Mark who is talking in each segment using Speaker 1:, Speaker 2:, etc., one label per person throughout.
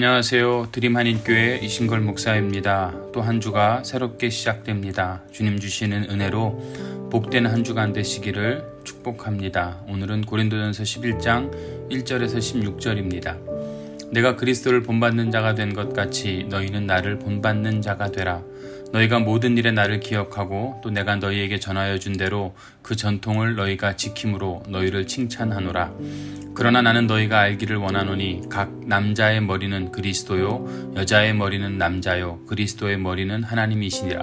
Speaker 1: 안녕하세요. 드림 한인교회 이신걸 목사입니다. 또 한 주가 새롭게 시작됩니다. 주님 주시는 은혜로 복된 한 주간 되시기를 축복합니다. 오늘은 고린도전서 11장 1절에서 16절입니다. 내가 그리스도를 본받는 자가 된 것 같이 너희는 나를 본받는 자가 되라. 너희가 모든 일에 나를 기억하고 또 내가 너희에게 전하여 준 대로 그 전통을 너희가 지킴으로 너희를 칭찬하노라. 그러나 나는 너희가 알기를 원하노니 각 남자의 머리는 그리스도요 여자의 머리는 남자요 그리스도의 머리는 하나님이시니라.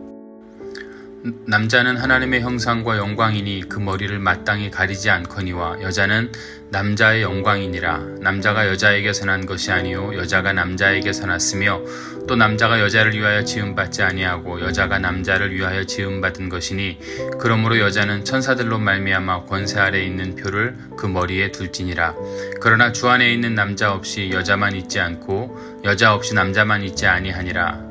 Speaker 1: 남자는 하나님의 형상과 영광이니 그 머리를 마땅히 가리지 않거니와 여자는 남자의 영광이니라. 남자가 여자에게서 난 것이 아니요 여자가 남자에게서 났으며 또 남자가 여자를 위하여 지음 받지 아니하고 여자가 남자를 위하여 지음 받은 것이니 그러므로 여자는 천사들로 말미암아 권세 아래 있는 표를 그 머리에 둘지니라. 그러나 주 안에 있는 남자 없이 여자만 있지 않고 여자 없이 남자만 있지 아니하니라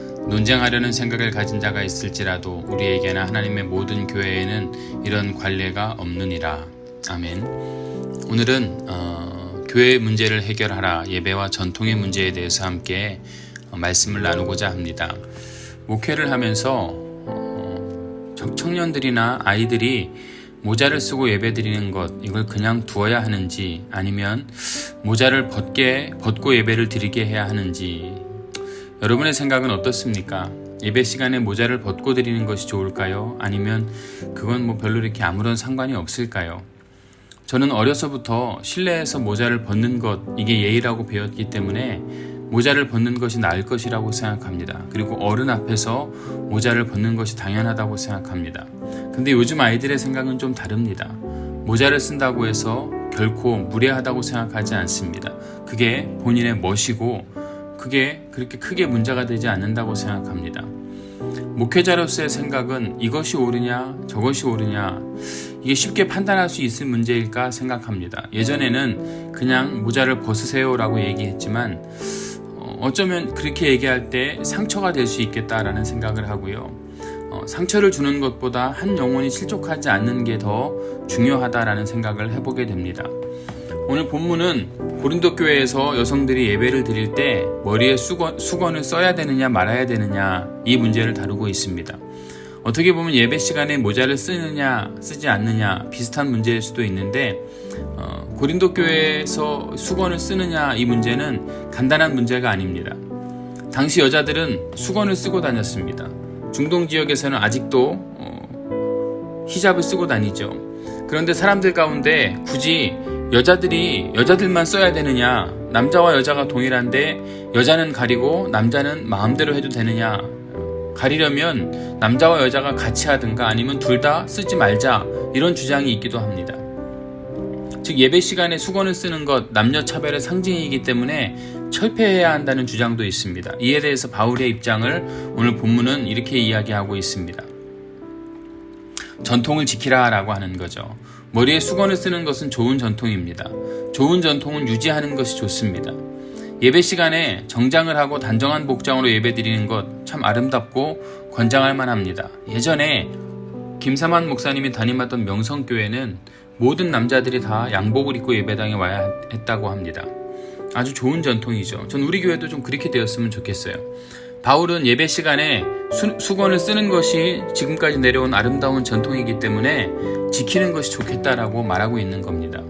Speaker 1: 논쟁하려는 생각을 가진 자가 있을지라도 우리에게나 하나님의 모든 교회에는 이런 관례가 없느니라. 아멘. 오늘은 어, 교회 문제를 해결하라 예배와 전통의 문제에 대해서 함께 어, 말씀을 나누고자 합니다. 목회를 하면서 어, 청년들이나 아이들이 모자를 쓰고 예배드리는 것 이걸 그냥 두어야 하는지 아니면 모자를 벗게 벗고 예배를 드리게 해야 하는지 여러분의 생각은 어떻습니까? 예배 시간에 모자를 벗고 드리는 것이 좋을까요? 아니면 그건 뭐 별로 이렇게 아무런 상관이 없을까요? 저는 어려서부터 실내에서 모자를 벗는 것 이게 예의라고 배웠기 때문에 모자를 벗는 것이 나을 것이라고 생각합니다. 그리고 어른 앞에서 모자를 벗는 것이 당연하다고 생각합니다. 근데 요즘 아이들의 생각은 좀 다릅니다. 모자를 쓴다고 해서 결코 무례하다고 생각하지 않습니다. 그게 본인의 멋이고 그게 그렇게 크게 문제가 되지 않는다고 생각합니다. 목회자로서의 생각은 이것이 옳으냐, 저것이 옳으냐, 이게 쉽게 판단할 수 있을 문제일까 생각합니다. 예전에는 그냥 모자를 벗으세요라고 얘기했지만, 어, 어쩌면 그렇게 얘기할 때 상처가 될 수 있겠다라는 생각을 하고요. 어, 상처를 주는 것보다 한 영혼이 실족하지 않는 게 더 중요하다라는 생각을 해보게 됩니다. 오늘 본문은 고린도 교회에서 여성들이 예배를 드릴 때 머리에 수건, 수건을 써야 되느냐 말아야 되느냐 이 문제를 다루고 있습니다. 어떻게 보면 예배 시간에 모자를 쓰느냐 쓰지 않느냐 비슷한 문제일 수도 있는데 어, 고린도 교회에서 수건을 쓰느냐 이 문제는 간단한 문제가 아닙니다. 당시 여자들은 수건을 쓰고 다녔습니다. 중동 지역에서는 아직도 어, 히잡을 쓰고 다니죠. 그런데 사람들 가운데 굳이 여자들이 여자들만 써야 되느냐 남자와 여자가 동일한데 여자는 가리고 남자는 마음대로 해도 되느냐 가리려면 남자와 여자가 같이 하든가 아니면 둘 다 쓰지 말자 이런 주장이 있기도 합니다. 즉 예배 시간에 수건을 쓰는 것 남녀 차별의 상징이기 때문에 철폐해야 한다는 주장도 있습니다. 이에 대해서 바울의 입장을 오늘 본문은 이렇게 이야기하고 있습니다. 전통을 지키라라고 하는 거죠. 머리에 수건을 쓰는 것은 좋은 전통입니다. 좋은 전통은 유지하는 것이 좋습니다. 예배 시간에 정장을 하고 단정한 복장으로 예배 드리는 것 참 아름답고 권장할 만합니다. 예전에 김사만 목사님이 담임하던 명성교회는 모든 남자들이 다 양복을 입고 예배당에 와야 했다고 합니다. 아주 좋은 전통이죠. 전 우리 교회도 좀 그렇게 되었으면 좋겠어요. 바울은 예배 시간에 수, 수건을 쓰는 것이 지금까지 내려온 아름다운 전통이기 때문에 지키는 것이 좋겠다라고 말하고 있는 겁니다.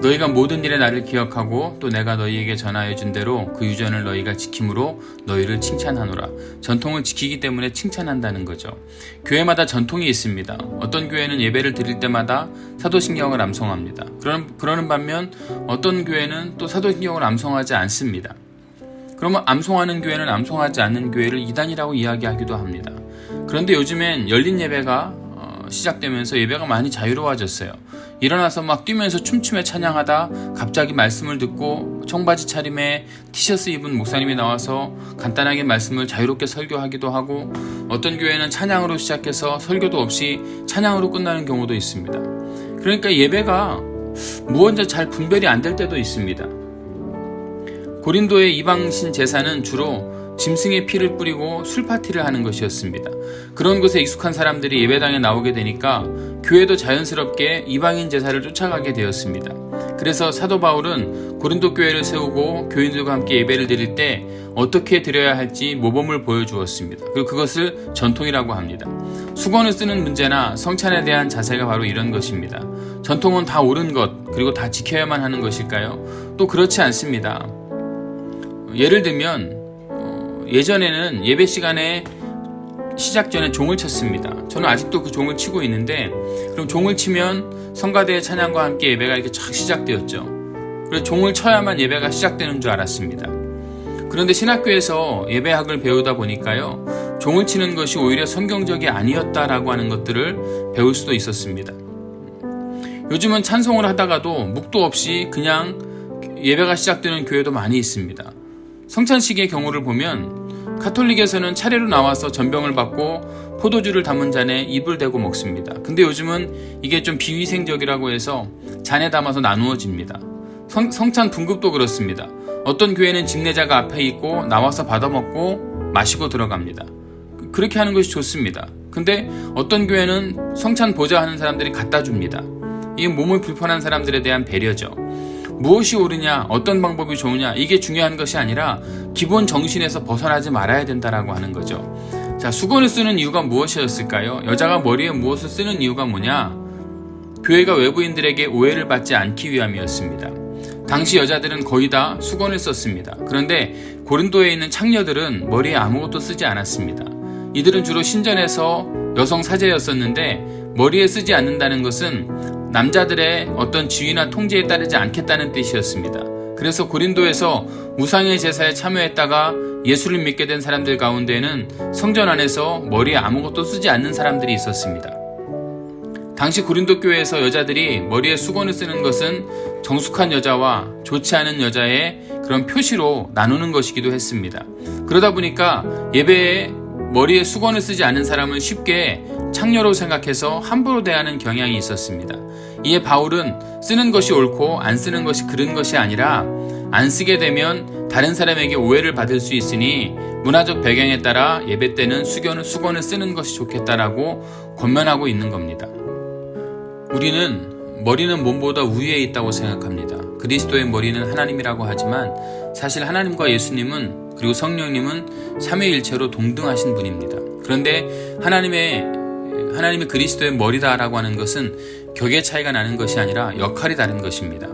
Speaker 1: 너희가 모든 일에 나를 기억하고 또 내가 너희에게 전하여 준 대로 그 유전을 너희가 지킴으로 너희를 칭찬하노라. 전통을 지키기 때문에 칭찬한다는 거죠. 교회마다 전통이 있습니다. 어떤 교회는 예배를 드릴 때마다 사도신경을 암송합니다. 그런 그러는 반면 어떤 교회는 또 사도신경을 암송하지 않습니다. 그러면 암송하는 교회는 암송하지 않는 교회를 이단이라고 이야기하기도 합니다. 그런데 요즘엔 열린 예배가 어, 시작되면서 예배가 많이 자유로워졌어요. 일어나서 막 뛰면서 춤추며 찬양하다 갑자기 말씀을 듣고 청바지 차림에 티셔츠 입은 목사님이 나와서 간단하게 말씀을 자유롭게 설교하기도 하고 어떤 교회는 찬양으로 시작해서 설교도 없이 찬양으로 끝나는 경우도 있습니다. 그러니까 예배가 무언지 잘 분별이 안 될 때도 있습니다. 고린도의 이방신 제사는 주로 짐승의 피를 뿌리고 술 파티를 하는 것이었습니다. 그런 곳에 익숙한 사람들이 예배당에 나오게 되니까 교회도 자연스럽게 이방인 제사를 쫓아가게 되었습니다. 그래서 사도 바울은 고린도 교회를 세우고 교인들과 함께 예배를 드릴 때 어떻게 드려야 할지 모범을 보여주었습니다. 그리고 그것을 전통이라고 합니다. 수건을 쓰는 문제나 성찬에 대한 자세가 바로 이런 것입니다. 전통은 다 옳은 것, 그리고 다 지켜야만 하는 것일까요? 또 그렇지 않습니다. 예를 들면 어, 예전에는 예배 시간에 시작 전에 종을 쳤습니다. 저는 아직도 그 종을 치고 있는데 그럼 종을 치면 성가대의 찬양과 함께 예배가 이렇게 쫙 시작되었죠. 그래서 종을 쳐야만 예배가 시작되는 줄 알았습니다. 그런데 신학교에서 예배학을 배우다 보니까요. 종을 치는 것이 오히려 성경적이 아니었다라고 하는 것들을 배울 수도 있었습니다. 요즘은 찬송을 하다가도 묵도 없이 그냥 예배가 시작되는 교회도 많이 있습니다. 성찬식의 경우를 보면 카톨릭에서는 차례로 나와서 전병을 받고 포도주를 담은 잔에 입을 대고 먹습니다. 근데 요즘은 이게 좀 비위생적이라고 해서 잔에 담아서 나누어집니다. 성, 성찬 분급도 그렇습니다. 어떤 교회는 집내자가 앞에 있고 나와서 받아먹고 마시고 들어갑니다. 그렇게 하는 것이 좋습니다. 근데 어떤 교회는 성찬 보자 하는 사람들이 갖다 줍니다. 이게 몸을 불편한 사람들에 대한 배려죠. 무엇이 옳으냐, 어떤 방법이 좋으냐, 이게 중요한 것이 아니라 기본 정신에서 벗어나지 말아야 된다라고 하는 거죠. 자, 수건을 쓰는 이유가 무엇이었을까요? 여자가 머리에 무엇을 쓰는 이유가 뭐냐? 교회가 외부인들에게 오해를 받지 않기 위함이었습니다. 당시 여자들은 거의 다 수건을 썼습니다. 그런데 고린도에 있는 창녀들은 머리에 아무것도 쓰지 않았습니다. 이들은 주로 신전에서 여성 사제였었는데 머리에 쓰지 않는다는 것은 남자들의 어떤 지위나 통제에 따르지 않겠다는 뜻이었습니다. 그래서 고린도에서 우상의 제사에 참여했다가 예수를 믿게 된 사람들 가운데에는 성전 안에서 머리에 아무것도 쓰지 않는 사람들이 있었습니다. 당시 고린도 교회에서 여자들이 머리에 수건을 쓰는 것은 정숙한 여자와 좋지 않은 여자의 그런 표시로 나누는 것이기도 했습니다. 그러다 보니까 예배에 머리에 수건을 쓰지 않은 사람은 쉽게 창녀로 생각해서 함부로 대하는 경향이 있었습니다. 이에 바울은 쓰는 것이 옳고 안 쓰는 것이 그른 것이 아니라 안 쓰게 되면 다른 사람에게 오해를 받을 수 있으니 문화적 배경에 따라 예배 때는 수건을, 수건을 쓰는 것이 좋겠다라고 권면하고 있는 겁니다. 우리는 머리는 몸보다 위에 있다고 생각합니다. 그리스도의 머리는 하나님이라고 하지만 사실 하나님과 예수님은 그리고 성령님은 삼위일체로 동등하신 분입니다. 그런데 하나님의 하나님이 그리스도의 머리다라고 하는 것은 격의 차이가 나는 것이 아니라 역할이 다른 것입니다.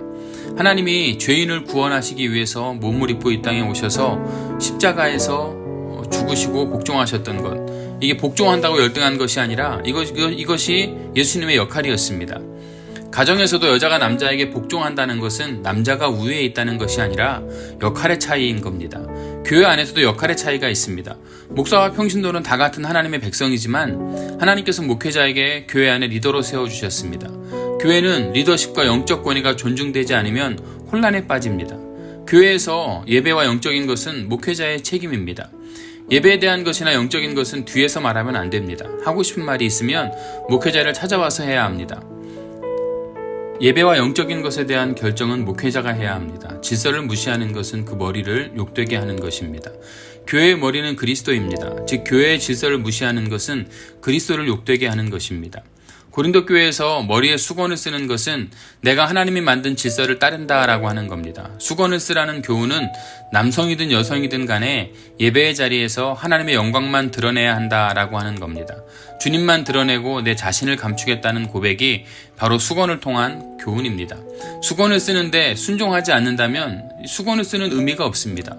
Speaker 1: 하나님이 죄인을 구원하시기 위해서 몸을 입고 이 땅에 오셔서 십자가에서 죽으시고 복종하셨던 것. 이게 복종한다고 열등한 것이 아니라 이것, 이것이 예수님의 역할이었습니다. 가정에서도 여자가 남자에게 복종한다는 것은 남자가 우위에 있다는 것이 아니라 역할의 차이인 겁니다. 교회 안에서도 역할의 차이가 있습니다. 목사와 평신도는 다 같은 하나님의 백성이지만 하나님께서 목회자에게 교회 안에 리더로 세워주셨습니다. 교회는 리더십과 영적 권위가 존중되지 않으면 혼란에 빠집니다. 교회에서 예배와 영적인 것은 목회자의 책임입니다. 예배에 대한 것이나 영적인 것은 뒤에서 말하면 안 됩니다. 하고 싶은 말이 있으면 목회자를 찾아와서 해야 합니다. 예배와 영적인 것에 대한 결정은 목회자가 해야 합니다. 질서를 무시하는 것은 그 머리를 욕되게 하는 것입니다. 교회의 머리는 그리스도입니다. 즉, 교회의 질서를 무시하는 것은 그리스도를 욕되게 하는 것입니다. 고린도 교회에서 머리에 수건을 쓰는 것은 내가 하나님이 만든 질서를 따른다라고 하는 겁니다. 수건을 쓰라는 교훈은 남성이든 여성이든 간에 예배의 자리에서 하나님의 영광만 드러내야 한다라고 하는 겁니다. 주님만 드러내고 내 자신을 감추겠다는 고백이 바로 수건을 통한 교훈입니다. 수건을 쓰는데 순종하지 않는다면 수건을 쓰는 의미가 없습니다.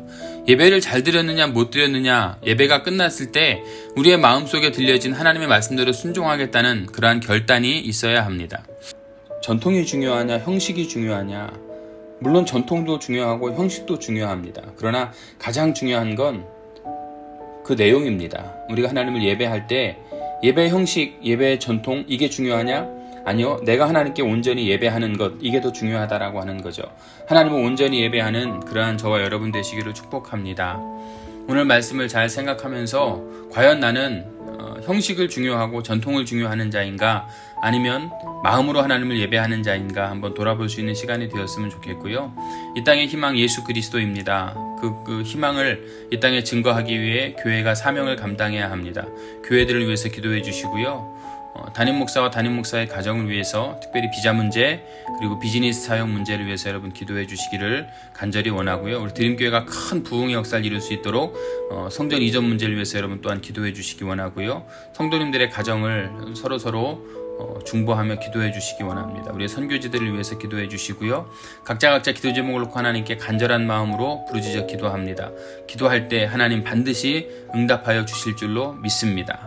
Speaker 1: 예배를 잘 드렸느냐 못 드렸느냐 예배가 끝났을 때 우리의 마음속에 들려진 하나님의 말씀대로 순종하겠다는 그러한 결단이 있어야 합니다. 전통이 중요하냐 형식이 중요하냐 물론 전통도 중요하고 형식도 중요합니다. 그러나 가장 중요한 건 그 내용입니다. 우리가 하나님을 예배할 때 예배 형식, 예배 전통 이게 중요하냐? 아니요. 내가 하나님께 온전히 예배하는 것 이게 더 중요하다라고 하는 거죠. 하나님을 온전히 예배하는 그러한 저와 여러분 되시기를 축복합니다. 오늘 말씀을 잘 생각하면서 과연 나는 어, 형식을 중요하고 전통을 중요하는 자인가 아니면 마음으로 하나님을 예배하는 자인가 한번 돌아볼 수 있는 시간이 되었으면 좋겠고요. 이 땅의 희망 예수 그리스도입니다. 그, 그 희망을 이 땅에 증거하기 위해 교회가 사명을 감당해야 합니다. 교회들을 위해서 기도해 주시고요. 어, 담임 목사와 담임 목사의 가정을 위해서 특별히 비자 문제 그리고 비즈니스 사용 문제를 위해서 여러분 기도해 주시기를 간절히 원하고요. 우리 드림교회가 큰 부흥의 역사를 이룰 수 있도록 어, 성전 이전 문제를 위해서 여러분 또한 기도해 주시기 원하고요. 성도님들의 가정을 서로 서로 어, 중보하며 기도해 주시기 원합니다. 우리 선교지들을 위해서 기도해 주시고요. 각자 각자 기도 제목을 놓고 하나님께 간절한 마음으로 부르짖어 기도합니다. 기도할 때 하나님 반드시 응답하여 주실 줄로 믿습니다.